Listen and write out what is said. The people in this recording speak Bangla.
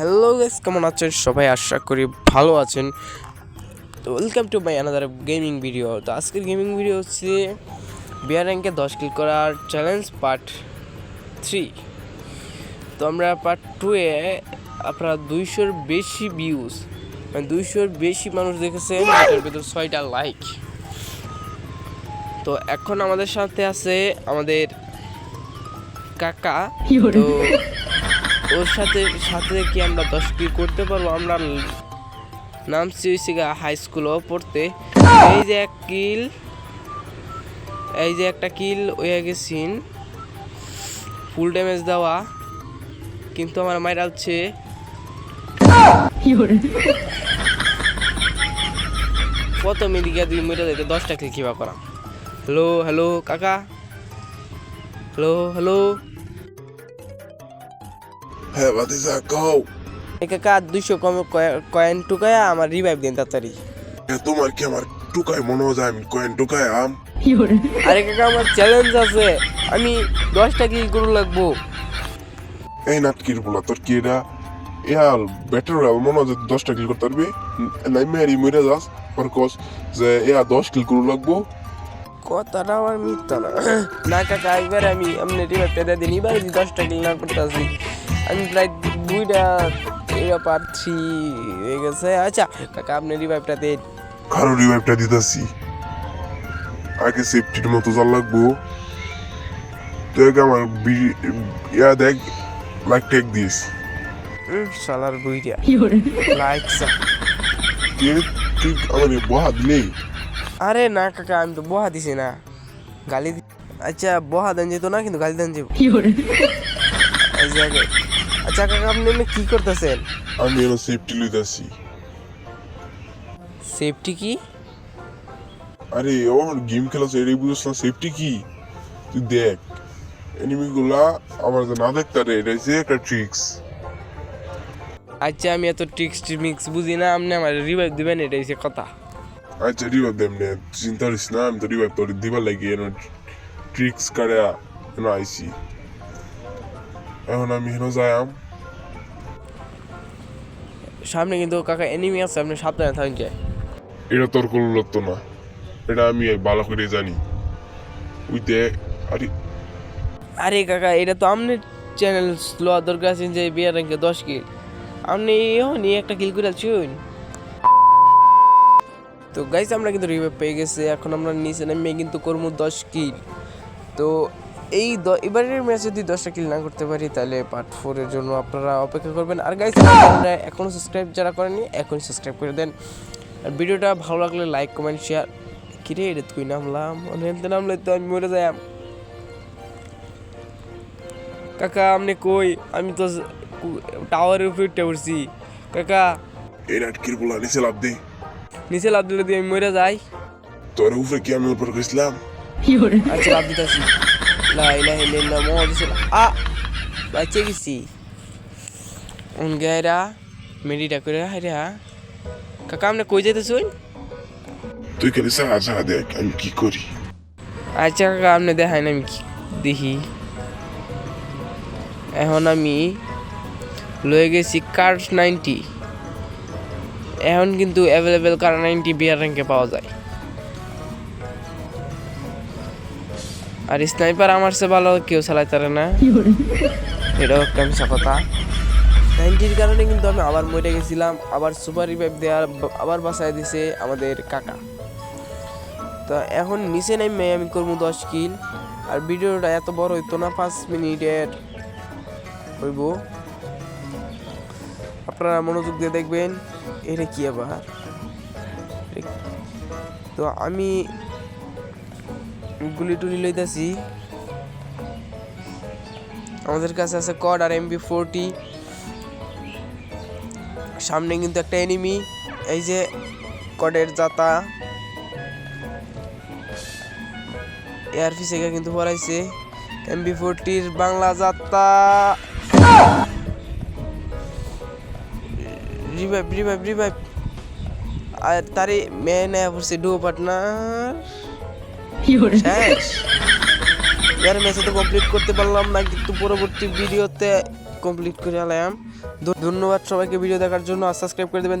হ্যালো গাইস, কেমন আছেন? সবাই আশা করি ভালো আছেন। তো welcome to my another gaming video তো আজকের গেমিং ভিডিও হচ্ছে বিয়ার র্যাঙ্কে দশ ক্লিক করার চ্যালেঞ্জ পার্ট থ্রি তো আমরা পার্ট টুয়ে আপনারা দুইশোর বেশি ভিউজ মানে দুইশোর বেশি মানুষ দেখেছেন, এটার ভিতর ছয়টা লাইক তো এখন আমাদের সাথে আছে আমাদের কাকা। তো ওর সাথে সাথে কি আমরা দশ কি করতে পারব? আমরা নামছি হয়েছি হাই স্কুলও পড়তে। এই যে এক কিল এই যে একটা কিল হয়ে গেছিন ফুল ড্যামেজ দেওয়া। কিন্তু আমার মায়ের হচ্ছে। কত মিদিকে দুই মিটার দিতে দশটা কিল কিবা করা। হ্যালো হ্যালো কাকা। হ্যালো হ্যালো হ্যাঁ ভাতিজা কও। কাকা দুইশো কম কয়েন টুকায় আমার রিভাইভ দিন তাড়াতাড়ি। এ তোমার কি আমার টুকাই মনে হয় আমি কয়েন টুকাই আম? আরে কাকা আমার চ্যালেঞ্জ আছে। আমি দশটা কিল করে লাগবো? এই নাটকির বলা তোর কি এটা? ইয়াল বেটার মনে হয় দশটা কিল করতে পারবি। নাই মেরি মরে যাস আর কস যে ইয়া দশ কিল করে লাগবো। কথাটা আমার মিথ্যা না। না কাকা এবার আমি আপনি রিভাইভ পেতে দিন এবার দশটা কিল না করতে আসি। আমি প্রায় দুইটা এটা পার থ্রি হয়ে গেছে। আচ্ছা কাকা আপনি রিভাইভটা দিন। কারও রিভাইভটা দিতেছি। আগে সেফটির মতো জাল লাগবো। দেখ আমার ইয়া দেখ লাইক টেক দিস শালার বুইটা লাইকসা তুই আমার বহা দিলেই। আরে না কাকা আমি তো বহা দিছি না। গালি আচ্ছা বহা দেন যেত না কিন্তু গালি দেন যাব। আচ্ছা কাকা আপনি এমনি কি করতেছেন? আমি এনে সেফটি লইতাছি সেফটি কি? আরে ও গেম খেলাছে এটাই বুঝছ না সেফটি কি? তুই দেখ এনিমি গুলা আমার যে না দেখতে রে এটা হচ্ছে একটা ট্রিক্স আচ্ছা আমি এত ট্রিক্স ট্রিমিক্স বুঝি না আপনি আমার রিভাইভ দিবেন এটাই হচ্ছে কথা। আচ্ছা রিভাইভ দেম নে চিন্তা করিস না আমি তো রিভাইভ তোর দিবার লাগি এনে ট্রিক্স কারে এনে আইছি। এখন আমি হেন যাইম সামনে কিন্তু কাকা এনিমি আছে আপনি সাবধানে থাকেন। যায় এটা তোর কোনো লত্ত না। এটা আমি ভালো করে জানি। ওই দেখ আরে। আরে কাকা এটা তো আপনি চ্যানেল স্লো দরকার আছে যে বিয়ার র্যাঙ্কে দশ কিল আপনি নিয়ে একটা কিল করে আছেন তো গাইস আমরা কিন্তু রিভাইভ পেয়ে গেছে। এখন আমরা নিচে নামিয়ে কিন্তু করব দশ কিল তো এই এবারের ম্যাচ যদি দশটা কিল না করতে পারি তাহলে পার্ট ফোরের জন্য আপনারা অপেক্ষা করবেন। আর গাইস আপনারা এখনও সাবস্ক্রাইব যারা করেনি এখনই সাবস্ক্রাইব করে দেন। আর ভিডিওটা ভালো লাগলে লাইক কমেন্ট শেয়ার কিরে এটা তুই নামলাম অনেক নামলে তো আমি মরে যাই কাকা আপনি কই? আমি তো টাওয়ারের উপরে উঠে উঠছি কাকা। এই নাটকির বলা নিচে লাভ দে। নিচে লাভ দিলে দিয়ে আমি মরে যাই। তোর উপরে কি আমি উপর গেছিলাম আচ্ছা লাভ দিতেছি। আ বাঁচে গেছি উন গায়রা মেডিটা করে হাইরা কাকা আপনি কই যেতেছুন তুই খালি সাহা সাহা দেখ আমি কি করি আচ্ছা কাকা আপনি দেখাই না আমি কি দেখি এখন আমি লয়ে গেছি কার নাইনটি এখন কিন্তু অ্যাভেলেবেল কার নাইনটি বিয়ার র্যাঙ্কে পাওয়া যায় আর স্নাইপার আমার সে ভালো কেউ চালাইতে পারে না। এটাও একটা মিশা কথা। নাইনটির কারণে কিন্তু আমি আবার মরে গেছিলাম আবার সুপার রিভাইভ দেওয়ার আবার বাসায় দিছে আমাদের কাকা। তো এখন নিচে নেমে আমি করব দশ কিল আর ভিডিওটা এত বড় হইতো না পাঁচ মিনিটের হইব। আপনারা মনোযোগ দিয়ে দেখবেন এটা কি আবার? তো আমি গুলি টুলি লইতেছি। আমাদের কাছে আছে কড আর এমবি ফোরটি সামনে কিন্তু একটা এনিমি এই যে কডের জাতা। এয়ার ফিসেকে কিন্তু পড়াইছে এমবি ফোরটির বাংলা যাত্রা রিভাইভ রিভাইভ রিভাইভ আর তারে মেয়ে নেয়া পড়ছে ডো পার্টনার শেষ এর মেসে তো কমপ্লিট করতে পারলাম না কিন্তু পরবর্তী ভিডিওতে কমপ্লিট করে আলাম ধন্যবাদ সবাইকে ভিডিও দেখার জন্য আর সাবস্ক্রাইব করে দেবেন।